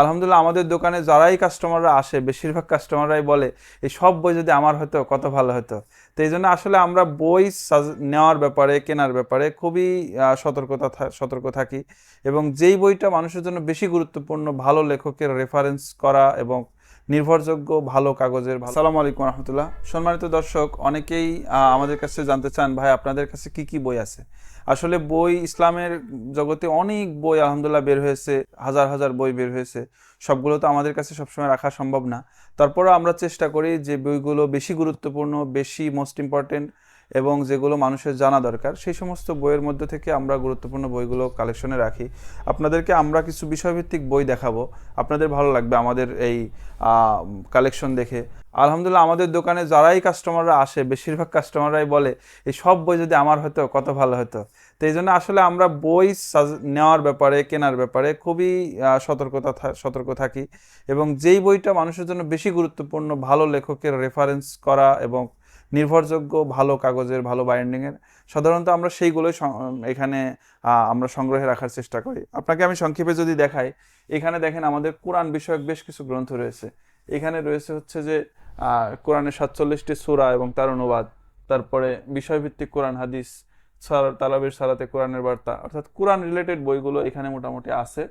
আলহামদুলিল্লাহ আমাদের দোকানে যারাই কাস্টমাররা আসে বেশিরভাগ কাস্টমাররাই বলে এই সব বই যদি আমার হতো কত ভালো হতো? তো এই জন্য আসলে আমরা বই নেওয়ার ব্যাপারে কেনার ব্যাপারে খুবই সতর্কতা সতর্ক থাকি এবং যেই বইটা মানুষের জন্য বেশি গুরুত্বপূর্ণ ভালো লেখকের রেফারেন্স করা এবং নির্ভরযোগ্য ভালো কাগজের সালাম আলাইকুম রহমতুল্লাহ। সম্মানিত দর্শক অনেকেই আমাদের কাছে জানতে চান ভাই আপনাদের কাছে কি কি বই আছে? আসলে বই ইসলামের জগতে অনেক বই আলহামদুলিল্লাহ বের হয়েছে, হাজার হাজার বই বের হয়েছে। সবগুলো তো আমাদের কাছে সবসময় রাখা সম্ভব না। তারপরও আমরা চেষ্টা করি যে বইগুলো বেশি গুরুত্বপূর্ণ, বেশি মোস্ট ইম্পর্টেন্ট এবং যেগুলো মানুষের জানা দরকার, সেই সমস্ত বইয়ের মধ্যে থেকে আমরা গুরুত্বপূর্ণ বইগুলো কালেকশনে রাখি। আপনাদেরকে আমরা কিছু বিষয়ভিত্তিক বই দেখাবো। আপনাদের ভালো লাগবে আমাদের এই কালেকশন দেখে। আলহামদুলিল্লাহ, আমাদের দোকানে যারাই কাস্টমাররা আসে, বেশিরভাগ কাস্টমাররাই বলে, এই সব বই যদি আমার হতো, কত ভালো হতো? তো এই জন্য আসলে আমরা বই নেওয়ার ব্যাপারে, কেনার ব্যাপারে খুবই সতর্কতা সতর্ক থাকি। এবং যেই বইটা মানুষের জন্য বেশি গুরুত্বপূর্ণ, ভালো লেখকের রেফারেন্স করা এবং নির্ভরযোগ্য, ভালো কাগজের, ভালো বাইন্ডিংয়ের সাধারণত আমরা সেইগুলোই এখানে আমরা সংগ্রহে রাখার চেষ্টা করি। আপনাকে আমি সংক্ষেপে যদি দেখাই, এখানে দেখেন আমাদের কোরআন বিষয়ক বেশ কিছু গ্রন্থ রয়েছে। এখানে রয়েছে হচ্ছে যে কোরআনের সাতচল্লিশটি সূরা এবং তার অনুবাদ, তারপরে বিষয়ভিত্তিক কোরআন হাদিস তালাবের সারাতে কোরআনের বার্তা, অর্থাৎ কোরআন রিলেটেড বইগুলো এখানে মোটামুটি আছে।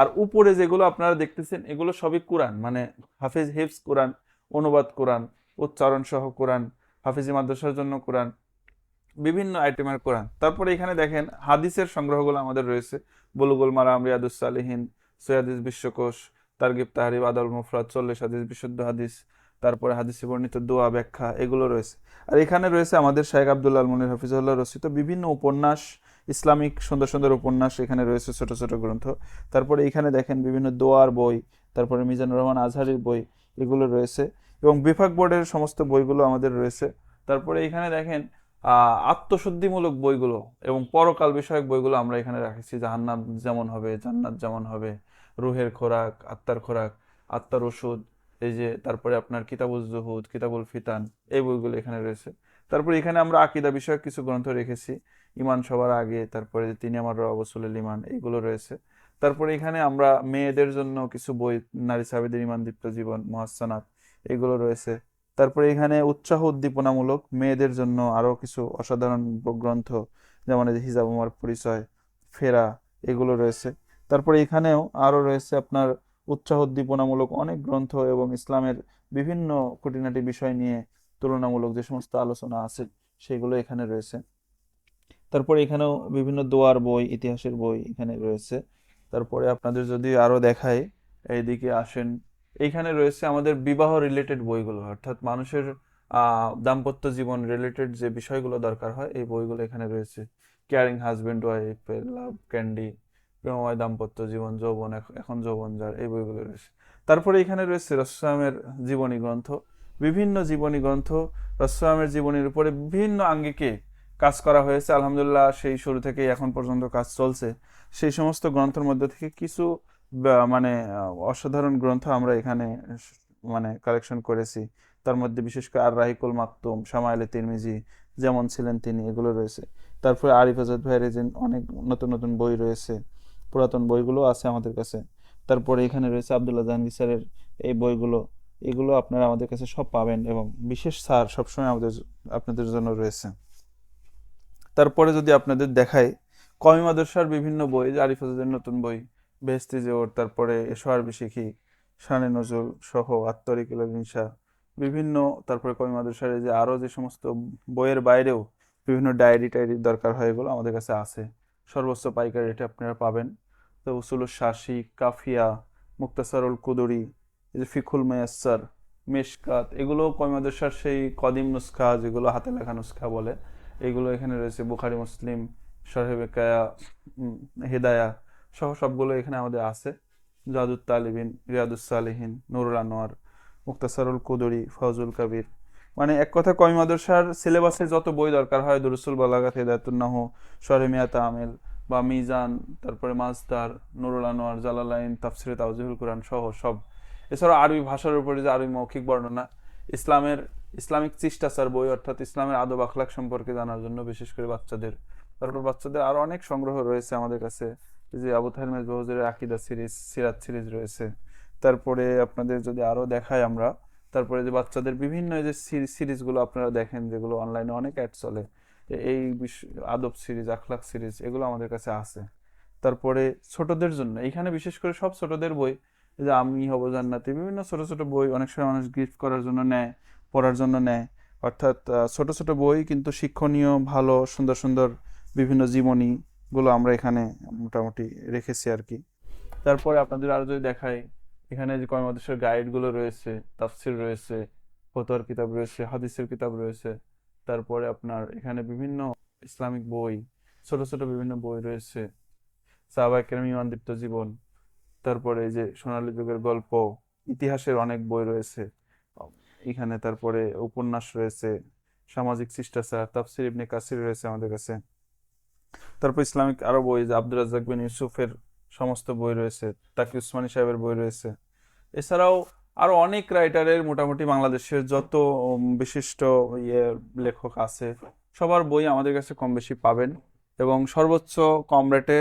আর উপরে যেগুলো আপনারা দেখতেছেন, এগুলো সবই কোরআন মানে হাফিজ হিফস কোরআন, অনুবাদ কোরআন উচ্চারণ সহ কোরআন হাফিজি মাদ্রাসার জন্য কোরআন, বিভিন্ন আইটেমের কোরআন। তারপরে এখানে দেখেন হাদিসের সংগ্রহগুলো আমাদের রয়েছে। বুলুগুল মারাম, রিয়াদুস সালিহিন সৈয়াদিস বিশ্বকোষ, তারগিব তাহারিব আদল মুফরাদ, চল্লিশ হাদিস, বিশুদ্ধ হাদিস, তারপরে হাদিসে বর্ণিত দোয়া ব্যাখ্যা, এগুলো রয়েছে। আর এখানে রয়েছে আমাদের শেখ আবদুল্লাহ মনির হাফিজুল্লাহ রচিত বিভিন্ন উপন্যাস, ইসলামিক সুন্দর সুন্দর উপন্যাস এখানে রয়েছে ছোট ছোট গ্রন্থ। তারপরে এখানে দেখেন বিভিন্ন দোয়ার বই, তারপরে মিজানুর রহমান আজহারির বই, এগুলো রয়েছে। এবং বিভাগ বোর্ডের সমস্ত বইগুলো আমাদের রয়েছে। তারপরে এখানে দেখেন আত্মশুদ্ধিমূলক বইগুলো এবং পরকাল বিষয়ক বইগুলো আমরা এখানে রাখেছি। জাহান্নাম যেমন হবে, জান্নাত যেমন হবে, রুহের খোরাক, আত্মার খোরাক, আত্মার ওষুধ, এই যে তারপরে আপনার কিতাবুল জহুদ, কিতাবুল ফিতান, এই বইগুলো এখানে রয়েছে। তারপরে এখানে আমরা আকিদা বিষয়ক কিছু গ্রন্থ রেখেছি। ইমান সবার আগে, তারপরে তিনি আমার রবসুলের ইমান এইগুলো রয়েছে। তারপরে এখানে আমরা মেয়েদের জন্য কিছু বই, নারী সাহেবদের ইমান দীপ্ত জীবন, মহাসানাত এগুলো রয়েছে। তারপরে এখানে উৎসাহ উদ্দীপনামূলক মেয়েদের জন্য আরও কিছু অসাধারণ গ্রন্থ, যেমন হিজাব উমার পরিচয়, ফেরা, এগুলো রয়েছে। তারপরে এখানেও আরও রয়েছে আপনার উৎসাহ উদ্দীপনামূলক অনেক গ্রন্থ এবং ইসলামের বিভিন্ন খুঁটিনাটি বিষয় নিয়ে তুলনামূলক যে সমস্ত আলোচনা আছে, সেগুলো এখানে রয়েছে। তারপরে এখানেও বিভিন্ন দোয়ার বই, ইতিহাসের বই এখানে রয়েছে। তারপরে আপনাদের যদি আরও দেখায়, এইদিকে আসেন এইখানে রয়েছে আমাদের বিবাহ রিলেটেড বইগুলো, অর্থাৎ মানুষের দাম্পত্য জীবন রিলেটেড যে বিষয়গুলো দরকার হয়, এই বইগুলো এখানে রয়েছে। Caring husband wife love candy প্রেমময় দাম্পত্য জীবন, যৌবন, এখ- এখন যৌবন যার, এই বইগুলো রয়েছে। তারপরে এখানে রয়েছে রসলামের জীবনী গ্রন্থ। বিভিন্ন জীবনী গ্রন্থ রসলামের জীবনীর উপরে বিভিন্ন আঙ্গিকে কাজ করা হয়েছে। আলহামদুলিল্লাহ, সেই শুরু থেকেই এখন পর্যন্ত কাজ চলছে। সেই সমস্ত গ্রন্থের মধ্যে থেকে কিছু মানে অসাধারণ গ্রন্থ আমরা এখানে মানে কালেকশন করেছি। তার মধ্যে বিশেষ করে আর রাহিকুল মাকতুম, শামাইলে তিরমিজি যেমন ছিলেন তিনি, এগুলো রয়েছে। তারপরে আরিফ আজাদ ভাইয়ের যে অনেক নতুন নতুন বই রয়েছে, পুরাতন বইগুলো আছে আমাদের কাছে। তারপরে এখানে রয়েছে আবদুল্লাহ জাহাঙ্গীর স্যারের এই বইগুলো। এগুলো আপনারা আমাদের কাছে সব পাবেন এবং বিশেষ সার সবসময় আমাদের আপনাদের জন্য রয়েছে। তারপরে যদি আপনাদের দেখাই কমি মাদ্রাসার বিভিন্ন বই আরিফ আজাদের নতুন বই বেহেস্তি জোর তারপরে এসোয়ার বিশিখি, শানে নজরুল সহ আত্মরিকুল হিংসা বিভিন্ন, তারপরে কমি মাদ্রাসার যে আরও যে সমস্ত বইয়ের বাইরেও বিভিন্ন ডায়েরি টায়েরির দরকার হয় এগুলো আমাদের কাছে আছে। সর্বোচ্চ পাইকারি রেটে আপনারা পাবেন। তো উসুল শাসি, কাফিয়া মুক্তাসারুল কুদুরি, এই যে ফিকুল মেয়াস্সার, মেশকাত, এগুলো কমি মাদ্রাসার সেই কদিম নুসখা, যেগুলো হাতে লেখা নুসখা বলে, এগুলো এখানে রয়েছে। বুখারি, মুসলিম সাহেবে কায়া হেদায়া সহ সবগুলো এখানে আমাদের আছে। জাদুত তালিবিন, রিয়াদুস সালিহিন, নুরুল আনোয়ার, মুক্তাসারুল কুদুরি ফজুল কাবির। মানে এক কথা কমি মাদ্রাসার সিলেবাসে যত বই দরকার হয়, দুরুসুল বালাগাত, হেদায়তুন্নাহ শরমিয়াত আমেল বা মিজান, তারপরে মাজদার, নুরুল আনোয়ার, জালালাইন, তাফসিরে তাওজিহুল কোরআন সহ সব। এছাড়া আরবি ভাষার উপরে যে আরবি মৌখিক বর্ণনা, ইসলামের ইসলামিক চিষ্টাচার বই, অর্থাৎ ইসলামের আদব আখলাক সম্পর্কে জানার জন্য বিশেষ করে বাচ্চাদের, তারপর বাচ্চাদের আরও অনেক সংগ্রহ রয়েছে আমাদের কাছে। যে আবু তাহের মেজবা হুজুরের আকিদা সিরিজ, সিরাত সিরিজ রয়েছে। তারপরে আপনাদের যদি আরও দেখাই আমরা, তারপরে যে বাচ্চাদের বিভিন্ন যে সিরিজগুলো আপনারা দেখেন, যেগুলো অনলাইনে অনেক অ্যাড চলে এই আদব সিরিজ, আখলাখ সিরিজ, এগুলো আমাদের কাছে আছে। তারপরে ছোটদের জন্য এখানে বিশেষ করে সব ছোটদের বই যে আমি হব জান্নাতি, বিভিন্ন ছোট ছোট বই অনেক সময় মানুষ গিফট করার জন্য নেয়, পড়ার জন্য নেয়। অর্থাৎ ছোট ছোট বই কিন্তু শিক্ষণীয়, ভালো, সুন্দর সুন্দর বিভিন্ন জীবনীগুলো আমরা এখানে মোটামুটি রেখেছি আর কি। তারপরে আপনাদের আরও যদি দেখাই, এখানে যে কয় মাদ্রাসার গাইডগুলো রয়েছে, তাফসির রয়েছে, ফতোয়ার কিতাব রয়েছে, হাদিসের কিতাব রয়েছে, তারপরে আপনার এখানে বিভিন্ন ইসলামিক বই, ছোট ছোট বিভিন্ন বই রয়েছে সাহাবায়ে কেরাম ইমানদীপ্ত জীবন, তারপরে যে সোনালী যুগের গল্প, ইতিহাসের অনেক বই রয়েছে, এখানে তারপরে উপন্যাস রয়েছে, সামাজিক শিষ্টাচার, তাফসির ইবনে কাসির রয়েছে আমাদের কাছে। তারপর ইসলামিক আরও বই, যে আব্দুর রাজ্জাক বিন ইউসুফের সমস্ত বই রয়েছে, তাকি উসমানী সাহেবের বই রয়েছে। এছাড়াও আরও অনেক রাইটারের মোটামুটি বাংলাদেশের যত বিশিষ্ট ইয়ে লেখক আছে, সবার বই আমাদের কাছে কম বেশি পাবেন। এবং সর্বোচ্চ কম রেটে,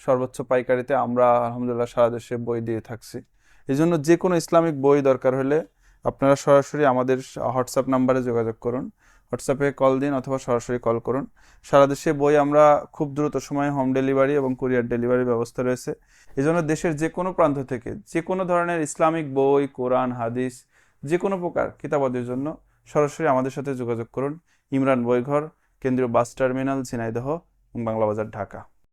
সর্বোচ্চ পাইকারিতে আমরা আলহামদুলিল্লাহ সারা দেশে বই দিয়ে থাকছি। এই জন্য যে কোনো ইসলামিক বই দরকার হলে আপনারা সরাসরি আমাদের হোয়াটসঅ্যাপ নাম্বারে যোগাযোগ করুন। হোয়াটসঅ্যাপে কল দিন অথবা সরাসরি কল করুন। সারা দেশে বই আমরা খুব দ্রুত সময়ে হোম ডেলিভারি এবং কুরিয়ার ডেলিভারি ব্যবস্থা রয়েছে। এজন্য জন্য দেশের যে কোনো প্রান্ত থেকে যে কোনো ধরনের ইসলামিক বই, কোরআন, হাদিস, যে কোনো প্রকার কিতাবাদের জন্য সরাসরি আমাদের সাথে যোগাযোগ করুন। ইমরান বইঘর, কেন্দ্রীয় বাস টার্মিনাল, ঝিনাইদহ বাংলা বাজার ঢাকা।